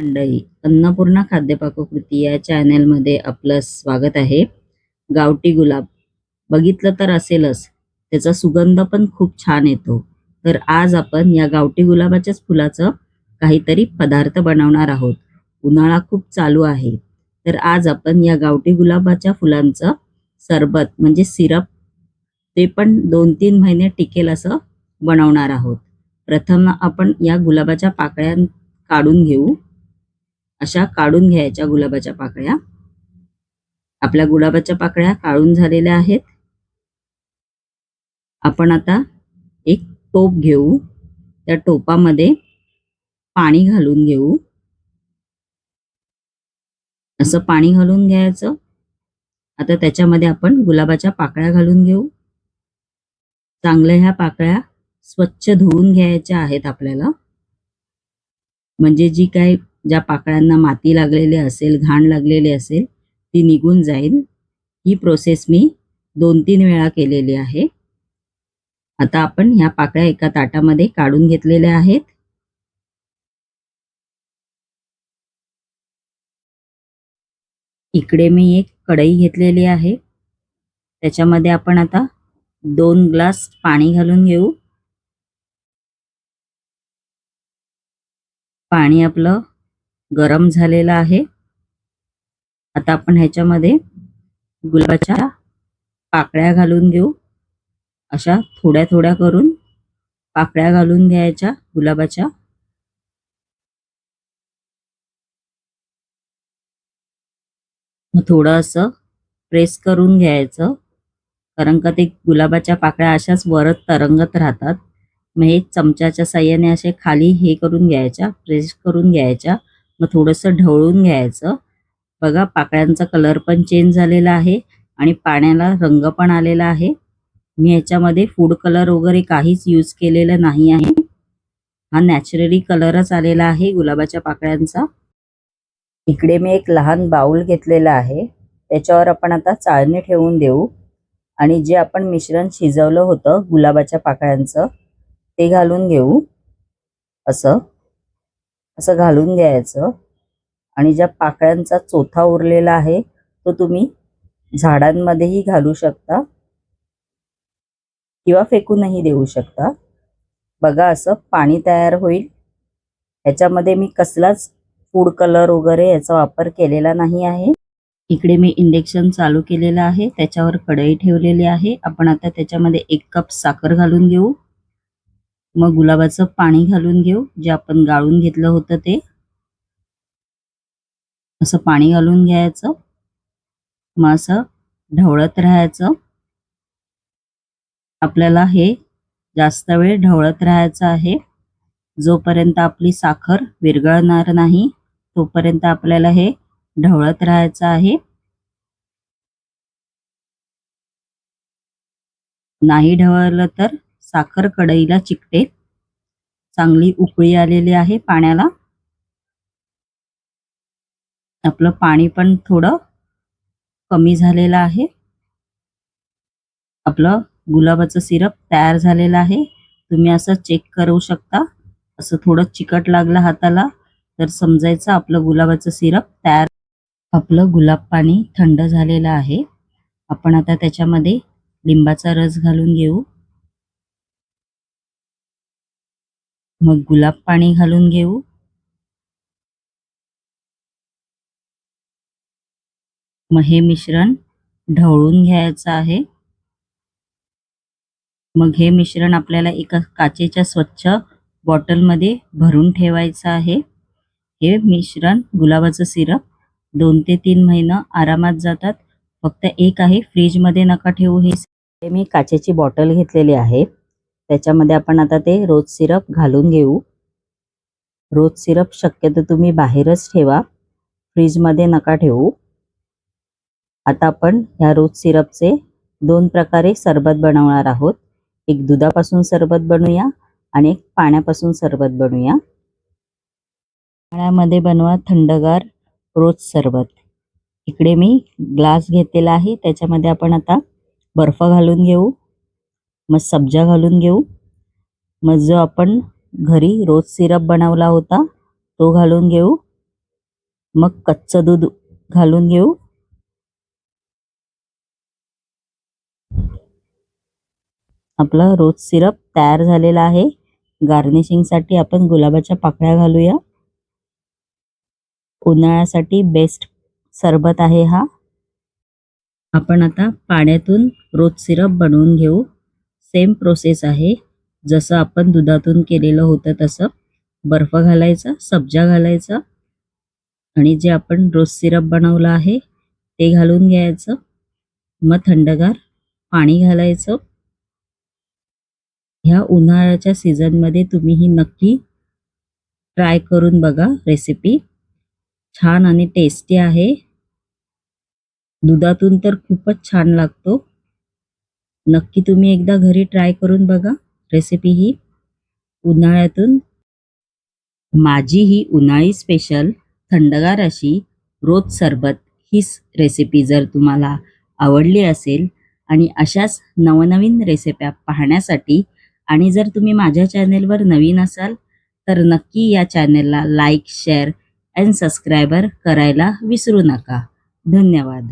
मंडळी अन्नपूर्णा खाद्यपाककृती या चॅनेलमध्ये आपलं स्वागत आहे. गावठी गुलाब बघितलं तर असेलच त्याचा सुगंध पण खूप छान येतो. तर आज आपण या गावठी गुलाबाच्याच फुलाचं काहीतरी पदार्थ बनवणार आहोत. उन्हाळा खूप चालू आहे. तर आज आपण या गावठी गुलाबाच्या फुलांचं सरबत म्हणजे सिरप ते पण दोन तीन महिने टिकेल असं बनवणार आहोत. प्रथम आपण या गुलाबाच्या पाकळ्या काढून घेऊ. अशा काढून घ्यायच्या गुलाबाच्या पाकळ्या. आपल्या गुलाबाच्या पाकळ्या काढून झालेल्या आहेत. आपण आता एक टोप घेऊ. त्या टोपामध्ये पाणी घालून घेऊ. असं पाणी घालून घ्यायचं. आता त्याच्यामध्ये आपण गुलाबाच्या पाकळ्या घालून घेऊ. चांगल्या ह्या पाकळ्या स्वच्छ धुवून घ्यायच्या आहेत आपल्याला. म्हणजे जी काही ज्या पाकळ्यांना माती लागलेली असेल घाण लागलेली असेल ती निघून जाईल. ही प्रोसेस मी दोन तीन वेळा केलेली आहे. आता आपण ह्या पाकळ्या एका ताटामध्ये काढून घेतलेल्या आहेत. इकडे मी एक कढई घेतलेली आहे. त्याच्यामध्ये आपण आता दोन ग्लास पाणी घालून घेऊ. पाणी आपलं गरम झालेला आहे. आता आपण ह्याच्यामध्ये गुलाबाच्या पाकळ्या घालून घेऊ. अशा थोड्या थोड्या करून पाकळ्या घालून घ्यायच्या गुलाबाच्या. थोडं असं प्रेस करून घ्यायचं. कारण का ते गुलाबाच्या पाकळ्या अशाच वरत तरंगत राहतात. मग हे चमच्याच्या साह्याने असे खाली हे करून घ्यायच्या प्रेस करून घ्यायच्या. मग थोडंसं ढवळून घ्यायचं. बघा पाकळ्यांचा कलर पण चेंज झालेला आहे आणि पाण्याला रंग पण आलेला आहे. मी याच्यामध्ये फूड कलर वगैरे काहीच यूज केलेलं नाही आहे. हा नॅचरली कलरच आलेला आहे गुलाबाच्या पाकळ्यांचा. इकडे मी एक लहान बाउल घेतलेला आहे. त्याच्यावर आपण आता चाळणी ठेवून देऊ. आणि जे आपण मिश्रण शिजवलं होतं गुलाबाच्या पाकळ्यांचं ते घालून घेऊ. असं. असं घालून घ्यायचं. आणि ज्या पाकळ्यांचा चोथा उरलेला आहे तो तुम्ही झाडांमध्येही घालू शकता किंवा फेकूनही देऊ शकता. बघा असं पाणी तयार होईल. ह्याच्यामध्ये मी कसलाच फूड कलर वगैरे याचा वापर केलेला नाही आहे. इकडे मी इंडेक्शन चालू केलेलं आहे. त्याच्यावर कढई ठेवलेली आहे. आपण आता त्याच्यामध्ये एक कप साखर घालून घेऊ. मग गुलाबाचं पाणी घालून घेऊ जे आपण गाळून घेतलं होतं ते. असं पाणी घालून घ्यायचं. मग असं ढवळत राहायचं. आपल्याला हे जास्त वेळ ढवळत राहायचं आहे. जोपर्यंत आपली साखर विरघळणार नाही तोपर्यंत आपल्याला हे ढवळत राहायचं आहे. नाही ढवळलं तर साखर कढईला चिकटे. चांगली उकळी आलेली आहे पाण्याला. आपलं पाणी पण थोडं कमी झालेलं आहे. आपलं गुलाबाचं सिरप तयार झालेलं आहे. तुम्ही असं चेक करू शकता. असं थोडं चिकट लागलं हाताला तर समजायचं आपलं गुलाबाचं सिरप तयार. आपलं गुलाब पाणी थंड झालेलं आहे. आपण आता त्याच्यामध्ये लिंबाचा रस घालून घेऊ. मग गुलाब पाणी घालून घेऊ. मग हे मिश्रण ढवळून घ्यायचं आहे. मग हे मिश्रण आपल्याला एका काचेच्या स्वच्छ बॉटलमध्ये भरून ठेवायचं आहे. हे मिश्रण गुलाबाचं सिरप दोन ते तीन महिनं आरामात जातात. फक्त एक आहे फ्रीजमध्ये नका ठेवू हे. मी काचेची बॉटल घेतलेली आहे. त्याच्यामध्ये आपण आता ते रोज सिरप घालून घेऊ. रोज सिरप शक्यतो तुम्ही बाहेरच ठेवा. फ्रीजमध्ये नका ठेवू. आता आपण ह्या रोज सिरपचे दोन प्रकारे सरबत बनवणार आहोत. एक दुधापासून सरबत बनवूया आणि एक पाण्यापासून सरबत बनवूया. पाण्यामध्ये बनवा थंडगार रोज सरबत. इकडे मी ग्लास घेतलेला आहे. त्याच्यामध्ये आपण आता बर्फ घालून घेऊ. मग सब्जा घालून घेऊ. मग जो आपण घरी रोज सिरप बनवला होता तो घालून घेऊ. मग कच्चं दूध घालून घेऊ. आपला रोज सिरप तयार झालेला आहे. गार्निशिंगसाठी आपण गुलाबाच्या पाकळ्या घालूया. उन्हाळ्यासाठी बेस्ट सरबत आहे हा. आपण आता पाण्यातून रोज सिरप बनवून घेऊ. सेम प्रोसेस आहे. जसं आपण दुधातून केलेलं होतं तसं. बर्फ घालायचा सब्जा घालायचा आणि जे आपण रोज सिरप बनवलं आहे ते घालून घ्यायचं. मग थंडगार पाणी घालायचं. ह्या उन्हाळ्याच्या सीझनमध्ये तुम्ही ही नक्की ट्राय करून बघा रेसिपी. छान आणि टेस्टी आहे. दुधातून तर खूपच छान लागतो. नक्की तुम्ही एकदा घरी ट्राय करून बघा. रेसिपी ही उन्हाळ्यातून माझी ही उन्हाळी स्पेशल थंडगार अशी रोज सरबत हीच रेसिपी जर तुम्हाला आवडली असेल आणि अशाच नवनवीन रेसिप्या पाहण्यासाठी आणि जर तुम्ही माझ्या चॅनेलवर नवीन असाल तर नक्की या चॅनेलला लाईक शेअर अँड सबस्क्रायबर करायला विसरू नका. धन्यवाद.